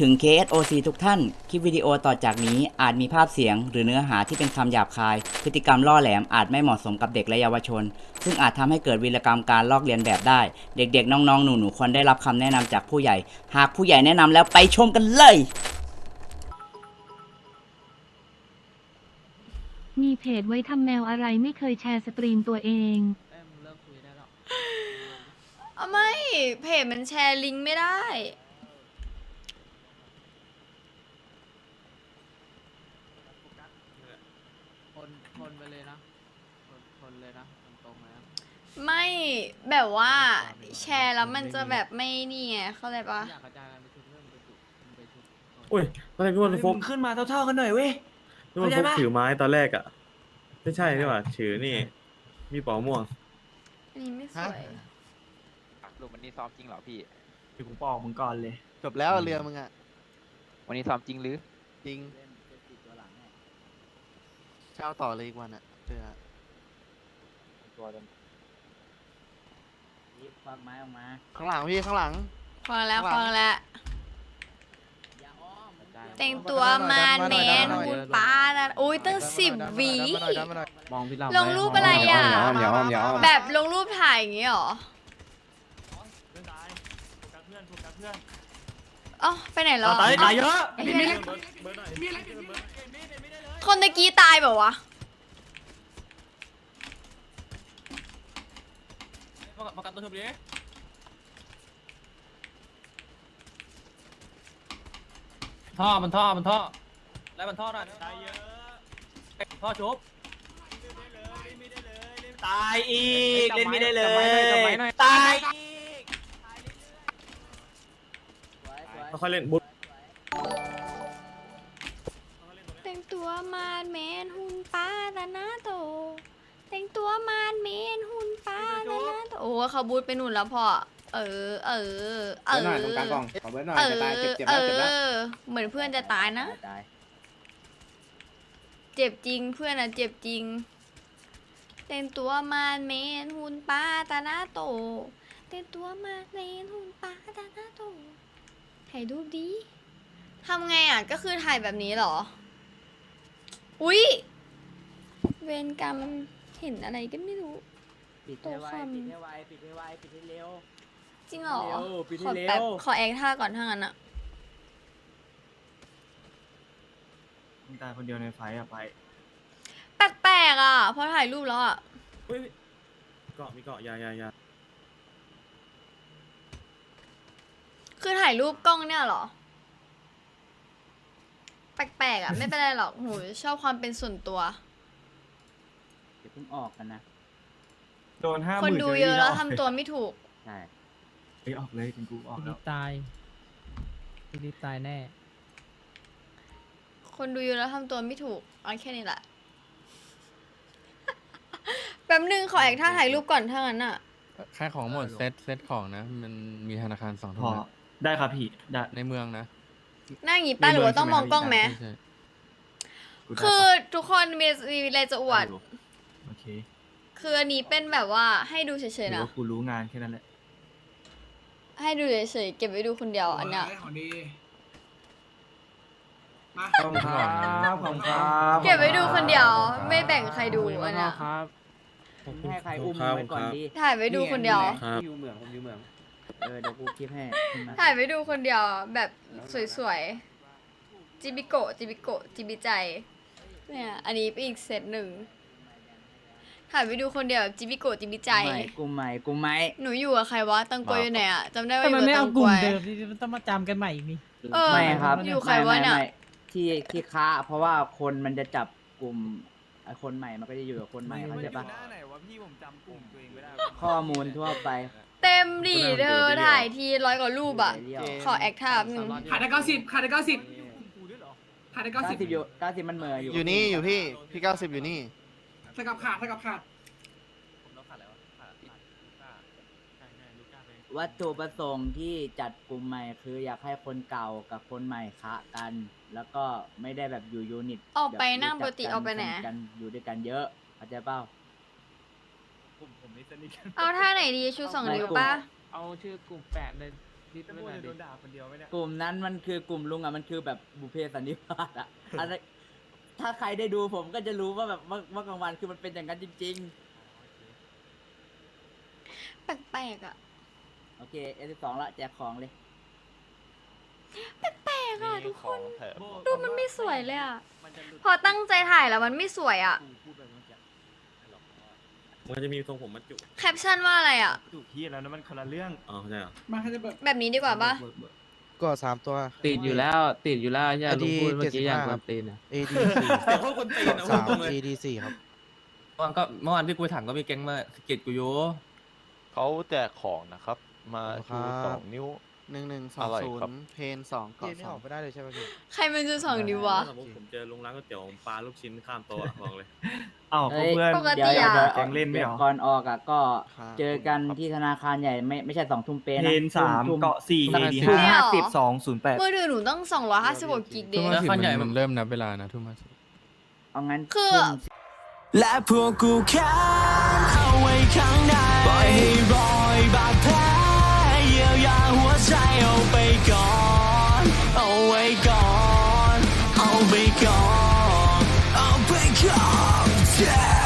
ถึง KSOC ทุกท่าน คลิปวิดีโอต่อจากนี้อาจมีภาพเสียง หรือเนื้อหาที่เป็นคำหยาบคาย พฤติกรรมล่อแหลมอาจไม่เหมาะสมกับเด็กและเยาวชน ซึ่งอาจทำให้เกิดวีรกรรมการลอกเลียนแบบได้ เด็กๆ น้องๆ หนูๆ ควรได้รับคำแนะนำจากผู้ใหญ่ หากผู้ใหญ่แนะนำแล้วไปชมกันเลย มีเพจไว้ทำแนวอะไรไม่เคยแชร์สตรีมตัวเองเอ้ยมึงเลิกคุยได้แล้วเอาไม่เพจมันแชร์ลิงก์ไม่ได้ คนคนไปเลยนะคนคนเลยนะตรงๆเลยนะ ไม่แบบว่าแชร์แล้วมันจะแบบไม่นี่ไงเข้าใจปะอยากกระจายกันไปชุดเรื่องไปจุดไปชุดอุ้ยตอนแรกพี่วันฟุกขึ้นมาเท่าๆกันหน่อยเว้ย พี่วันฟุกเข้าใจปะ ถือไม้ตอนแรกอะ ไม่ใช่นี่หว่าถือนี่ มีปอม่วงอันนี้ไม่สวย ลูกวันนี้ซ้อมจริงเหรอพี่ เดี๋ยวกูบอกมึงก่อนเลย จบแล้วเรือมึงอะ วันนี้ซ้อมจริงหรือ จริงเช่าต่อเลยอีกวันอะเรือตัวเดิม ฟังไม้ออกมา ข้างหลังพี่ข้างหลัง ฟังแล้วข้างหลังฟังแล้วกระจายแต่งตัวมานแมนคุณป้านะอุ้ยตั้งสิบหวี มองพี่ลำลงรูปอะไรอะอย่าอ้อมอย่าอ้อม แบบลงรูปถ่ายอย่างงี้เหรออ๋อไปไหนแล้วตายตายเยอ๋ออะไอ้เหี้ยคนตะกี้ตายแบบวะ มากันตัวชุบดิท่อมันท่อมันท่อแล้วมันท่อหน่อยตายเยอะท่อชุบตายอีกเล่นไม่ได้เลยตายอีกค่อยๆเล่นบุ๊แต่งตัวมานแมนหุ่นป้าตาหน้าโต แต่งตัวมานแมนหุ่นป้าตาหน้า โตโอ้เขาบูทไปนู่นแล้วพ่อ เออ เออ เออหน่อยตรงกลางกล่องขอเบิร์ดหน่อยเอจะตายอเจ็บเจ็บเอแล้วเจ็บแล้วอ เหมือนเพื่อนจะตายนะ ตายเจ็บจริงเพื่อนอะเจ็บจริงแต่งตัวมานแมนหุ่นป้าตาหน้าโตแต่งตัวมานแมนหุ่นป้าตาหน้าโต ถ่ายรูปดีทำไงอะก็คือถ่ายแบบนี้เหรอ อุ๊ย เวรกรรมเห็นอะไรก็ไม่รู้ ปิดให้ไวปิดให้ไวปิดให้ไวปิดให้เร็ว จริงเหรอ เร็วปิดขให้อเร็แป๊บว ขอแอคท่าก่อนถ้างั้นอะมึงตายคนเดียวในไฟอะไป แปลกๆอะพอถ่ายรูปแล้วอะอุ้ยเกาะมีเกาะอยาอยาอยาคือถ่ายรูปกล้องเนี่ยเหรอ แปลกๆอะไม่เป็นไรหรอกหนูชอบความเป็นส่วนตัว เดี๋ยวเพิ่งออกกันนะ โดนห้าหคนมื่นดูเยอะแล้วทำตัวไม่ถูก ใช่เฮ้ยออกเลยเป็นกูออกพี่แล้ลิวฟตายพี่ลิฟตายแน่ คนดูเยอะแล้วทำตัวไม่ถูกเอาแค่นี้แหละ แป๊บนึงขอแอคท่าถ่ายรูปก่อนถ้างั้นอะแค่ของหมดเซตเซตของนะ มันมีธนาคารสองพทุ่อมนะได้ครับพี่ได้ในเมืองนะหน้าอย่างงี้ป้าหรือว่าต้องมองกล้องไหม ใช่ กูได้คือปะทุกคนมีมีอะไรจะอวดโอเค คืออันนี้เป็นแบบว่าให้ดูเฉยหรืๆอนะ ว่ากูรู้งานแค่นั้นแหละ ให้ดูเฉยๆเก็บไว้ดูคนเดียวอันเนี้ย ของดีขอบคุณครับขอบคุณครับเก็บไว้ดูคนเดียวไม่แบ่งใครดูอันเนี้ยครับให้ใครอุ้มครับไว้ก่อนครับดีถ่ายไว้ดูคนเดียว ครับ อยู่เมืองผมอยู่เมืองเออเดี๋ยวกูคลิปให้ขึ้นมาถ่ายไว้ดูคนเดียวแบบสวยๆจิบิโกะจิบิโกะจิบิใจเนี่ยอันนี้เป็นอีกเซตหนึ่ง ถ่ายไว้ดูคนเดียวแบบจิบิโกะจิบิใจ ไม่กูไม่กูไม่ หนูอยู่กับใครวะ ตังกวยอยู่ไหนอะจำได้ว่าอทำไมยู่ไม่กับตัเอางกกลุ่วมย เดิมที่ต้องมาจำกันใหม่อีกนี่ เออไม่ครับอยู่ใครวะเนี่ย ไม่ไม่ไม่ที่ที่ค้าเพราะว่าคนมันจะจับกลุ่มไอ้คนใหม่มันก็จะอยู่กับคนใหม่เข้าใจปะไหนวะพี่ผมจำกลุ่มตัวเองไม่ได้ ข้อมูลทั่วไปเต็มดิเธอถ่ายทีร้อยกว่ารูปอะเดียวขอแอคท่าแป๊บนึงขาดได้เก้าสิบขาดได้เก้าสิบขาดได้เก้าเก้าสิบสิบอยู่เก้าสิบมันเหม่ออยู่อยู่นี่อยู่พี่พี่เก้าสิบอยู่นี่ เท่ากับขาดเท่ากับขาดวัตถุประสงค์ที่จัดกลุ่มใหม่คืออยากให้คนเก่ากับคนใหม่คะกัน แล้วก็ไม่ได้แบบอยู่ยูนิตออกไปแบบนั่งปรู้กติจัออกไปไหนสทกันอยู่ด้วยกันเยอะเข้าใจเปล่าเอาท่าไหนดีชูสองนิ้วปะเอาชื่อกลุ่มแปดเลยดิดไม่ได้ดิกลุ่มนั้นมันคือกลุ่มลุงอะมันคือแบบบุพเพสันนิวาสอะอะไร ถ้าใครได้ดูผมก็จะรู้ว่าแบบว่าว่ากลางวันคือมันเป็นอย่างนั้นจริง แปลกๆอะ ๆ โอเคเอสสองละแจกของเลย แปลกอะทุกคนดูมันไม่สวยเลยอะ พอตั้งใจถ่ายแล้วมันไม่สวยอะ มันจะมีทรงผมมัดจุแคปชั่นว่าอะไรอะ ถูกที่แล้วนะมันคนละเรื่องอ๋อใช่เหรอมาให้ได้แบบแบบนี้ดีกว่าปะ ก็สามตัว ติดอยู่แล้ว ติดอยู่แล้วใช่ไอ้ที่ลุงพูดเมื่อกี้75อย่างความตีนอะ AD สี่แต่พวกคนตีนนะพูดตรงเลย AD สี่ครับ เมื่อวานก็เมื่อวานที่กูถังก็มีแก๊งมาสะกิดกูอยู่เขาแจกของนะครับ มาครัชูบสองนิ้ว หนึ่งหนึ่งสอองร่อยศูครับนย์เพนสองเกาะสองไม่ได้เลยใช่ไหมพี่ใครมันจะส่องดีวะสมมติผมเจอลุงร้านก๋วยเตี๋ยวผมปลาลูกชิ้นข้ามโต๊ะอะบอกเลยอ้าวเฮ้ย เพื่อนปกติ เดี๋ยวอะเดี๋ยวแก๊งเล่นไม่เหรอดี๋ยวก่อนออกอะก็ครับเจอกันที่ธนาคารใหญ่ไม่ไม่ใช่สองทุ่มเป๊ะเพนะนสามทุ่มเกาะสี่ทุ่ม AD ทุ่มห้าห้าสิบสองศูนย์แปด มือถือหนูต้อง256กิกเดทุ่มย์ห้าสิบแล้วคันใหญ่มันมันเริ่มนับเวลานะทุ่มห้าสิบ เอางั้นคือ ทุ่ม และพวกกูแค้นเอาไว้ข้างในปล่อยให้รอยบาดแผลเยียวยา หัวใจเอาไปก่อน เอาไว้ก่อน เอาไปก่อน เอาไปก่อน